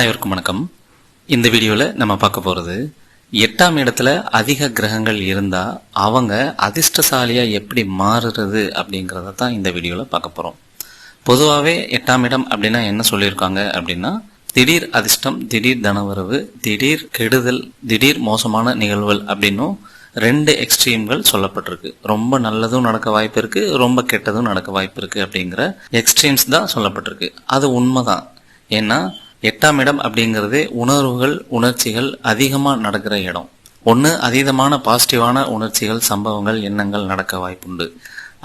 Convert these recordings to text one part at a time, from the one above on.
அனைவருக்கும் வணக்கம். இந்த வீடியோவில் நம்ம பார்க்க போகிறது எட்டாம் இடத்துல அதிக கிரகங்கள் இருந்தால் அவங்க அதிர்ஷ்டசாலியாக எப்படி மாறுறது அப்படிங்கிறத தான் இந்த வீடியோவில் பார்க்க போகிறோம் பொதுவாகவே எட்டாம் இடம் அப்படின்னா என்ன சொல்லியிருக்காங்க அப்படின்னா திடீர் அதிர்ஷ்டம் திடீர் தனவரவு திடீர் கெடுதல் திடீர் மோசமான நிகழ்வுகள் அப்படின்னும் ரெண்டு எக்ஸ்ட்ரீம்கள் சொல்லப்பட்டிருக்கு. ரொம்ப நல்லதும் நடக்க வாய்ப்பு இருக்கு ரொம்ப கெட்டதும் நடக்க வாய்ப்பு இருக்கு அப்படிங்கிற எக்ஸ்ட்ரீம்ஸ் தான் சொல்லப்பட்டிருக்கு. அது உண்மைதான். ஏன்னா எட்டாம் இடம் அப்படிங்கிறதே உணர்வுகள் உணர்ச்சிகள் அதிகமாக நடக்கிற இடம். ஒன்று அதீதமான பாசிட்டிவான உணர்ச்சிகள் சம்பவங்கள் எண்ணங்கள் நடக்க வாய்ப்புண்டு.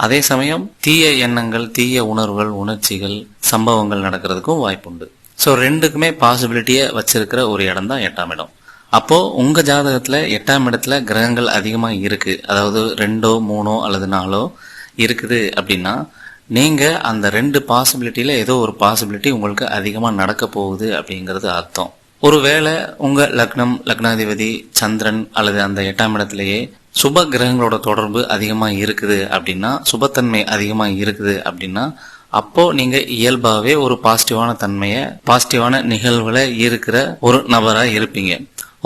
அதே சமயம் தீய எண்ணங்கள் தீய உணர்வுகள் உணர்ச்சிகள் சம்பவங்கள் நடக்கிறதுக்கும் வாய்ப்புண்டு. ஸோ ரெண்டுக்குமே பாசிபிலிட்டியை வச்சிருக்கிற ஒரு இடம் தான் எட்டாம் இடம். அப்போ உங்க ஜாதகத்துல எட்டாம் இடத்துல கிரகங்கள் அதிகமாக இருக்கு. அதாவது ரெண்டோ மூணோ அல்லது நாலோ இருக்குது அப்படின்னா நீங்கள் அந்த ரெண்டு பாசிபிலிட்டியில் ஏதோ ஒரு பாசிபிலிட்டி உங்களுக்கு அதிகமாக நடக்க போகுது அப்படிங்கிறது அர்த்தம். ஒருவேளை உங்கள் லக்னம் லக்னாதிபதி சந்திரன் அல்லது அந்த எட்டாம் இடத்திலேயே சுப கிரகங்களோட தொடர்பு அதிகமாக இருக்குது அப்படின்னா சுபத்தன்மை அதிகமாக இருக்குது அப்படின்னா அப்போ நீங்க இயல்பாகவே ஒரு பாசிட்டிவான தன்மையை பாசிட்டிவான நிகழ்வுல இருக்கிற ஒரு நபராக இருப்பீங்க.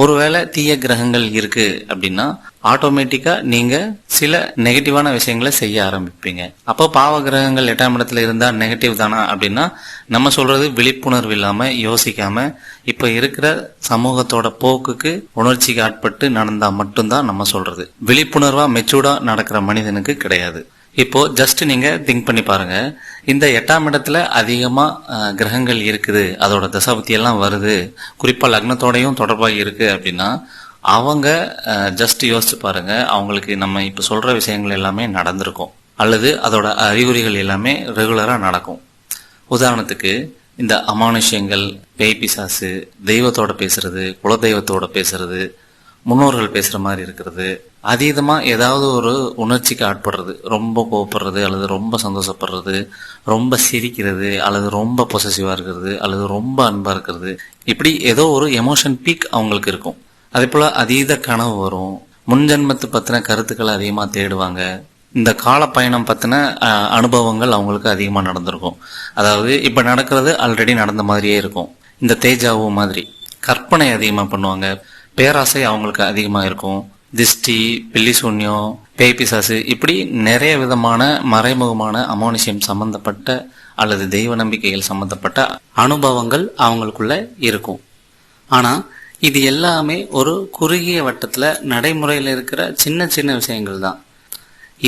ஒருவேளை தீய கிரகங்கள் இருக்கு அப்படின்னா ஆட்டோமேட்டிக்கா நீங்க சில நெகட்டிவான விஷயங்களை செய்ய ஆரம்பிப்பீங்க. அப்போ பாவ கிரகங்கள் எட்டாம் இடத்துல இருந்தா நெகட்டிவ் தானா அப்படின்னா நம்ம சொல்றது விழிப்புணர்வு இல்லாம யோசிக்காம இப்ப இருக்கிற சமூகத்தோட போக்குக்கு உணர்ச்சிக்கு ஆட்பட்டு நடந்தா மட்டும்தான் நம்ம சொல்றது. விழிப்புணர்வா மெச்சூர்டா நடக்கிற மனிதனுக்கு கிடையாது. இப்போ ஜஸ்ட் நீங்க திங்க் பண்ணி பாருங்க. இந்த எட்டாம் இடத்துல அதிகமா கிரகங்கள் இருக்குது. அதோட தசாபத்தி எல்லாம் வருது. குறிப்பா லக்னத்தோடையும் தொடர்பாக இருக்கு அப்படின்னா அவங்க ஜஸ்ட் யோசிச்சு பாருங்க. அவங்களுக்கு நம்ம இப்ப சொல்ற விஷயங்கள் எல்லாமே நடந்திருக்கும். அல்லது அதோட அறிகுறிகள் எல்லாமே ரெகுலரா நடக்கும். உதாரணத்துக்கு இந்த அமானுஷ்யங்கள் பேய் பிசாசு தெய்வத்தோட பேசுறது குலதெய்வத்தோட பேசுறது முன்னோர்கள் பேசுற மாதிரி இருக்கிறது. அதீதமா ஏதாவது ஒரு உணர்ச்சிக்கு ஆட்படுறது. ரொம்ப கோவப்படுறது அல்லது ரொம்ப சந்தோஷப்படுறது ரொம்ப சிரிக்கிறது அல்லது ரொம்ப பொசசிவா இருக்கிறது அல்லது ரொம்ப அன்பா இருக்கிறது. இப்படி ஏதோ ஒரு எமோஷன் பீக் அவங்களுக்கு இருக்கும். அதே போல அதீத கனவு வரும். முன்ஜென்மத்து பத்தின கருத்துக்களை அதிகமா தேடுவாங்க. இந்த கால பயணம் பத்தின அனுபவங்கள் அவங்களுக்கு அதிகமா நடந்திருக்கும். அதாவது இப்ப நடக்கிறது ஆல்ரெடி நடந்த மாதிரியே இருக்கும். இந்த தேஜாவு மாதிரி. கற்பனை அதிகமா பண்ணுவாங்க. பேராசை அவங்களுக்கு அதிகமாக இருக்கும். திஷ்டி பில்லி சூன்யம் இப்படி நிறைய விதமான மறைமுகமான அமானுஷ்யம் சம்பந்தப்பட்ட அல்லது தெய்வ நம்பிக்கைகள் சம்பந்தப்பட்ட அனுபவங்கள் அவங்களுக்குள்ள இருக்கும். ஆனால் இது எல்லாமே ஒரு குறுகிய வட்டத்தில் நடைமுறையில் இருக்கிற சின்ன சின்ன விஷயங்கள் தான்.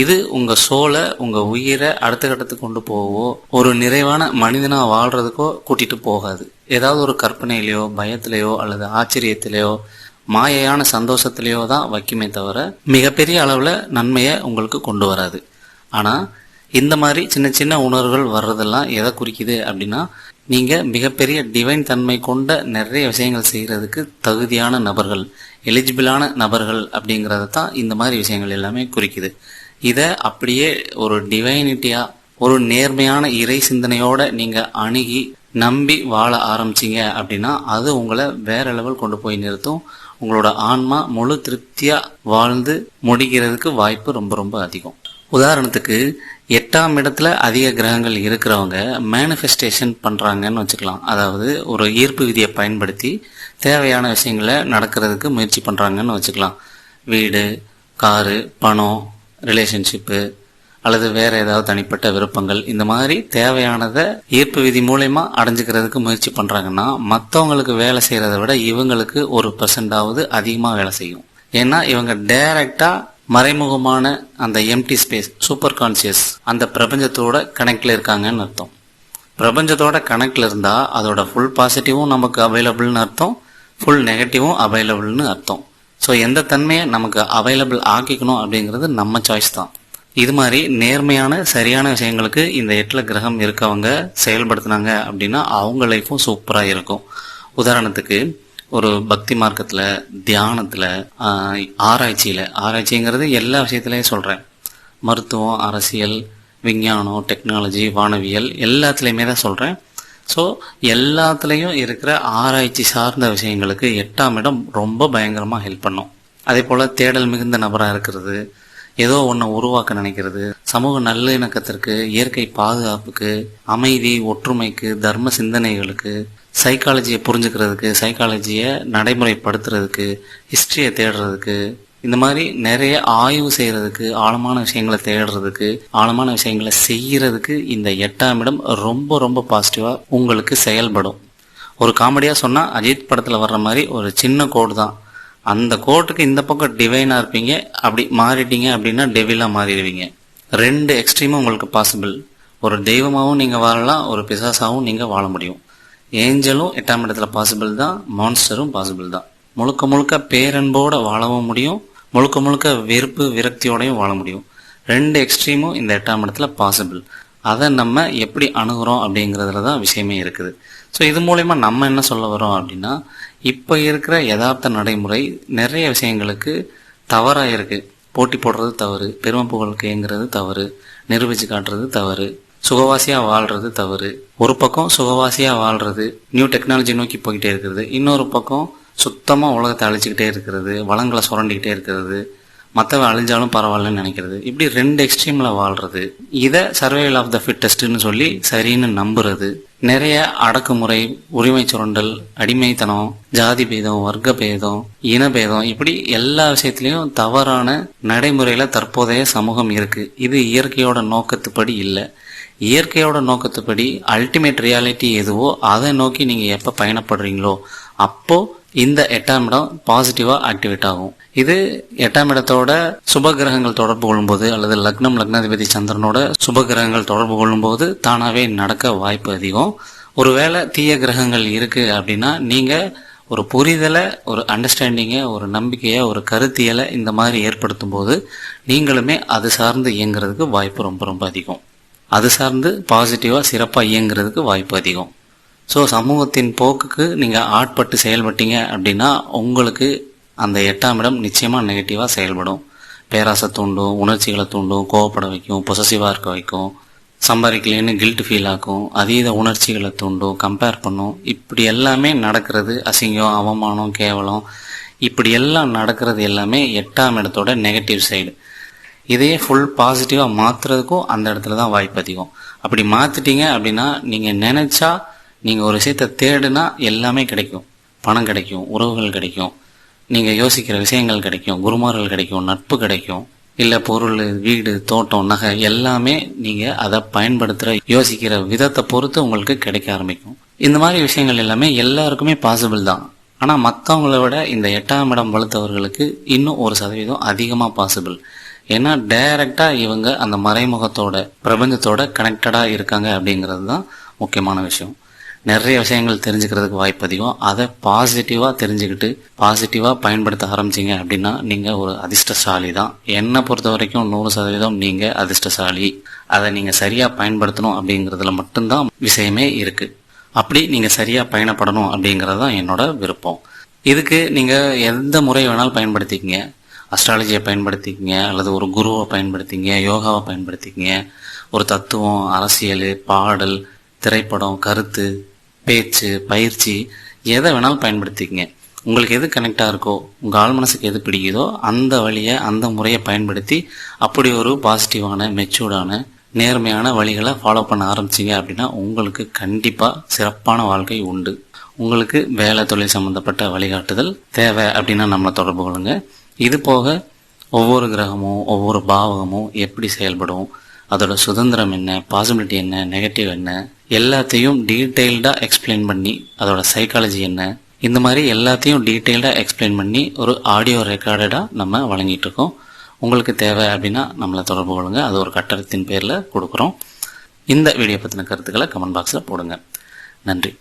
இது உங்கள் சோலை உங்கள் உயிரை அடுத்த கட்டத்துக்கு கொண்டு போகவோ ஒரு நிறைவான மனிதனாக வாழ்கிறதுக்கோ கூட்டிகிட்டு போகாது. ஏதாவது ஒரு கற்பனையிலையோ பயத்திலையோ அல்லது ஆச்சரியத்திலையோ மாயையான சந்தோஷத்திலேயோ தான் வைக்குமே தவிர மிகப்பெரிய அளவில் நன்மையை உங்களுக்கு கொண்டு வராது. ஆனால் இந்த மாதிரி சின்ன சின்ன உணர்வுகள் வர்றதெல்லாம் எதை குறிக்குது அப்படின்னா நீங்கள் மிகப்பெரிய டிவைன் தன்மை கொண்ட நிறைய விஷயங்கள் செய்கிறதுக்கு தகுதியான நபர்கள் எலிஜிபிளான நபர்கள் அப்படிங்கிறத தான் இந்த மாதிரி விஷயங்கள் எல்லாமே குறிக்குது. இதை அப்படியே ஒரு டிவைனிட்டியாக ஒரு நேர்மையான இறை சிந்தனையோட நீங்கள் அணுகி நம்பி வாழ ஆரம்பிச்சீங்க அப்படின்னா அது உங்களை வேற லெவல் கொண்டு போய் நிறுத்தும். உங்களோட ஆன்மா முழு திருப்தியா வாழ்ந்து முடிக்கிறதுக்கு வாய்ப்பு ரொம்ப ரொம்ப அதிகம். உதாரணத்துக்கு எட்டாம் இடத்துல அதிக கிரகங்கள் இருக்கிறவங்க மேனிஃபெஸ்டேஷன் பண்றாங்கன்னு வச்சுக்கலாம். அதாவது ஒரு ஈர்ப்பு விதியை பயன்படுத்தி தேவையான விஷயங்களை நடக்கிறதுக்கு முயற்சி பண்றாங்கன்னு வச்சுக்கலாம். வீடு காரு பணம் ரிலேஷன்ஷிப்பு அல்லது வேற ஏதாவது தனிப்பட்ட விருப்பங்கள் இந்த மாதிரி தேவையானதை ஈர்ப்பு விதி மூலயமா அடைஞ்சுக்கிறதுக்கு முயற்சி பண்றாங்கன்னா மற்றவங்களுக்கு வேலை செய்யறதை விட இவங்களுக்கு ஒரு பர்சன்டாவது அதிகமாக வேலை செய்யும். ஏன்னா இவங்க டைரக்டா மறைமுகமான அந்த எம்டி ஸ்பேஸ் சூப்பர் கான்சியஸ் அந்த பிரபஞ்சத்தோட கனெக்ட்ல இருக்காங்கன்னு அர்த்தம். பிரபஞ்சத்தோட கனெக்ட்ல இருந்தா அதோட ஃபுல் பாசிட்டிவும் நமக்கு அவைலபிள்னு அர்த்தம் ஃபுல் நெகட்டிவும் அவைலபிள்னு அர்த்தம். ஸோ எந்த தன்மையை நமக்கு அவைலபிள் ஆக்கிக்கணும் அப்படிங்கிறது நம்ம சாய்ஸ் தான். இது மாதிரி நேர்மையான சரியான விஷயங்களுக்கு இந்த எட்டுல கிரகம் இருக்கவங்க செயல்படுத்தினாங்க அப்படின்னா அவங்க லைஃப்பும் சூப்பராக இருக்கும். உதாரணத்துக்கு ஒரு பக்தி மார்க்கத்தில் தியானத்தில் ஆராய்ச்சியில் ஆராய்ச்சிங்கிறது எல்லா விஷயத்திலையும் சொல்கிறேன் மருத்துவம் அரசியல் விஞ்ஞானம் டெக்னாலஜி வானவியல் எல்லாத்துலேயுமே தான் சொல்கிறேன் ஸோ எல்லாத்துலேயும் இருக்கிற ஆராய்ச்சி சார்ந்த விஷயங்களுக்கு எட்டாம் இடம் ரொம்ப பயங்கரமாக ஹெல்ப் பண்ணும். அதே போல் தேடல் மிகுந்த நபராக இருக்கிறது ஏதோ ஒன்றை உருவாக்க நினைக்கிறது. சமூக நல்லிணக்கத்திற்கு இயற்கை பாதுகாப்புக்கு அமைதி ஒற்றுமைக்கு தர்ம சிந்தனைகளுக்கு சைக்காலஜியை புரிஞ்சுக்கிறதுக்கு சைக்காலஜியை நடைமுறைப்படுத்துறதுக்கு ஹிஸ்ட்ரியை தேடுறதுக்கு இந்த மாதிரி நிறைய ஆய்வு செய்யறதுக்கு ஆழமான விஷயங்களை தேடுறதுக்கு ஆழமான விஷயங்களை செய்யறதுக்கு இந்த எட்டாம் இடம் ரொம்ப ரொம்ப பாசிட்டிவா உங்களுக்கு செயல்படும். ஒரு காமெடியா சொன்னா அஜித் படத்துல வர்ற மாதிரி ஒரு சின்ன கோடு தான். அந்த கோர்ட்டுக்கு இந்த பக்கம் டிவைனாக இருப்பீங்க அப்படி மாறிட்டீங்க அப்படின்னா டெவிலாக மாறிடுவீங்க. ரெண்டு எக்ஸ்ட்ரீமும் உங்களுக்கு பாசிபிள் ஒரு தெய்வமாகவும் நீங்கள் வாழலாம் ஒரு பிசாசாகவும் நீங்கள் வாழ முடியும். ஏஞ்சலும் எட்டாம் இடத்துல பாசிபிள் தான் மான்ஸ்டரும் பாசிபிள் தான். முழுக்க முழுக்க பேரன்போட வாழவும் முடியும் முழுக்க முழுக்க வெறுப்பு விரக்தியோடையும் வாழ முடியும். ரெண்டு எக்ஸ்ட்ரீமும் இந்த எட்டாம் இடத்துல பாசிபிள் அதை நம்ம எப்படி அணுகிறோம் அப்படிங்கிறதுல தான் விஷயமே இருக்குது. ஸோ இது மூலயமா நம்ம என்ன சொல்ல வரோம் அப்படின்னா இப்போ இருக்கிற யதார்த்த நடைமுறை நிறைய விஷயங்களுக்கு தவறாக இருக்குது போட்டி போடுறது தவறு பெருமை புகழுக்குங்கிறது தவறு நிரூபிச்சு காட்டுறது தவறு சுகவாசியாக வாழ்கிறது தவறு. ஒரு பக்கம் சுகவாசியாக வாழ்கிறது நியூ டெக்னாலஜி நோக்கி போய்கிட்டே இருக்கிறது இன்னொரு பக்கம் சுத்தமாக உலகத்தை அழிச்சிக்கிட்டே இருக்கிறது வளங்களை சுரண்டிக்கிட்டே இருக்கிறது மற்றவ அழிஞ்சாலும் பரவாயில்லன்னு நினைக்கிறது. இப்படி ரெண்டு எக்ஸ்ட்ரீமில் வாழ்கிறது இதை சர்வைவல் ஆஃப் த ஃபிட்டஸ்ட்னு சொல்லி சரின்னு நம்புறது. நிறைய அடக்குமுறை உரிமை சுரண்டல் அடிமைத்தனம் ஜாதி பேதம் வர்க்க பேதம் இன பேதம் இப்படி எல்லா விஷயத்திலையும் தவறான நடைமுறையில தற்போதைய சமூகம் இருக்கு. இது இயற்கையோட நோக்கத்துப்படி இல்லை. இயற்கையோட நோக்கத்துப்படி அல்டிமேட் ரியாலிட்டி எதுவோ அதை நோக்கி நீங்க எப்ப பயணப்படுறீங்களோ அப்போ இந்த எட்டாம் இடம் பாசிட்டிவா ஆக்டிவேட் ஆகும். இது எட்டாம் இடத்தோட சுப கிரகங்கள் தொடர்பு கொள்ளும்போது அல்லது லக்னம் லக்னாதிபதி சந்திரனோட சுப கிரகங்கள் தொடர்பு கொள்ளும்போது தானாவே நடக்க வாய்ப்பு அதிகம். ஒருவேளை தீய கிரகங்கள் இருக்கு அப்படின்னா நீங்க ஒரு புரிதலை ஒரு அண்டர்ஸ்டாண்டிங்கை ஒரு நம்பிக்கையை ஒரு கருத்தியலை இந்த மாதிரி ஏற்படுத்தும் போது நீங்களுமே அது சார்ந்து இயங்குறதுக்கு வாய்ப்பு ரொம்ப ரொம்ப அதிகம். அது சார்ந்து பாசிட்டிவாக சிறப்பாக இயங்குறதுக்கு வாய்ப்பு அதிகம். ஸோ சமூகத்தின் போக்குக்கு நீங்கள் ஆட்பட்டு செயல்பட்டீங்க அப்படின்னா உங்களுக்கு அந்த எட்டாம் இடம் நிச்சயமாக நெகட்டிவாக செயல்படும். பேராசை தூண்டும் உணர்ச்சிகளை தூண்டும் கோவப்பட வைக்கும் பொசசிவாக இருக்க வைக்கும் சம்பாதிக்கலன்னு கில்ட் ஃபீல் ஆகும் அதீத உணர்ச்சிகளை தூண்டும் கம்பேர் பண்ணும். இப்படி எல்லாமே நடக்கிறது அசிங்கம் அவமானம் கேவலம். இப்படி எல்லாம் நடக்கிறது எல்லாமே எட்டாம் இடத்தோட நெகட்டிவ் சைடு இதையே ஃபுல் பாசிட்டிவாக மாற்றுறதுக்கும் அந்த இடத்துல தான் வாய்ப்பு அதிகம். அப்படி மாற்றிட்டீங்க அப்படின்னா நீங்கள் நினச்சா நீங்கள் ஒரு விஷயத்தை தேடுனா எல்லாமே கிடைக்கும். பணம் கிடைக்கும் உறவுகள் கிடைக்கும். நீங்கள் யோசிக்கிற விஷயங்கள் கிடைக்கும் குருமார்கள் கிடைக்கும் நட்பு கிடைக்கும். இல்லை பொருள் வீடு தோட்டம் நகை எல்லாமே நீங்கள் அதை பயன்படுத்துகிற யோசிக்கிற விதத்தை பொறுத்து உங்களுக்கு கிடைக்க ஆரம்பிக்கும். இந்த மாதிரி விஷயங்கள் எல்லாமே எல்லாருக்குமே பாசிபிள் தான். ஆனால் மற்றவங்கள விட இந்த எட்டாம் இடம் வளர்த்தவர்களுக்கு இன்னும் ஒரு சதவீதம் அதிகமாக பாசிபிள் ஏன்னா டைரக்டாக இவங்க அந்த மறைமுகத்தோட பிரபஞ்சத்தோட கனெக்டடாக இருக்காங்க அப்படிங்கிறது தான் முக்கியமான விஷயம். நிறைய விஷயங்கள் தெரிஞ்சுக்கிறதுக்கு வாய்ப்பு அதிகம். அதை பாசிட்டிவாக தெரிஞ்சுக்கிட்டு பாசிட்டிவாக பயன்படுத்த ஆரம்பிச்சீங்க அப்படின்னா நீங்கள் ஒரு அதிர்ஷ்டசாலி தான். என்னை பொறுத்த வரைக்கும் நூறு சதவீதம் நீங்கள் அதிர்ஷ்டசாலி. அதை நீங்கள் சரியாக பயன்படுத்தணும் அப்படிங்கிறதுல மட்டும்தான் விஷயமே இருக்குது அப்படி நீங்கள் சரியாக பயணப்படணும் அப்படிங்கிறது தான் என்னோட விருப்பம். இதுக்கு நீங்கள் எந்த முறை வேணாலும் பயன்படுத்திக்கிங்க. அஸ்ட்ராலஜியை பயன்படுத்திக்கிங்க அல்லது ஒரு குருவை பயன்படுத்திங்க யோகாவை பயன்படுத்திக்கிங்க. ஒரு தத்துவம் அரசியல் பாடல் திரைப்படம் கருத்து பேச்சு பயிற்சி எதை வேணாலும் பயன்படுத்திக்கங்க. உங்களுக்கு எது கனெக்டாக இருக்கோ உங்கள் ஆள் மனசுக்கு எது பிடிக்குதோ அந்த வழியை அந்த முறையை பயன்படுத்தி அப்படி ஒரு பாசிட்டிவான மெச்சூர்டான நேர்மையான வழிகளை ஃபாலோ பண்ண ஆரம்பிச்சிங்க அப்படின்னா உங்களுக்கு கண்டிப்பாக சிறப்பான வாழ்க்கை உண்டு. உங்களுக்கு வேலை தொழில் சம்மந்தப்பட்ட வழிகாட்டுதல் தேவை அப்படின்னா நம்மளை தொடர்பு கொள்ளுங்க. இது போக ஒவ்வொரு கிரகமும் ஒவ்வொரு பாவகமும் எப்படி செயல்படும் அதோட சுதந்திரம் என்ன பாசிபிலிட்டி என்ன நெகட்டிவ் என்ன எல்லாத்தையும் டீட்டெயில்டாக எக்ஸ்பிளைன் பண்ணி அதோட சைக்காலஜி என்ன இந்த மாதிரி எல்லாத்தையும் டீட்டெயில்டாக எக்ஸ்பிளைன் பண்ணி ஒரு ஆடியோ ரெக்கார்டடாக நம்ம வழங்கிட்டு இருக்கோம். உங்களுக்கு தேவை அப்படின்னா நம்மளை தொடர்பு கொள்ளுங்க. அது ஒரு கட்டடத்தின் பேரில் கொடுக்குறோம். இந்த வீடியோ பற்றின கருத்துக்களை கமெண்ட் பாக்ஸில் போடுங்க. நன்றி.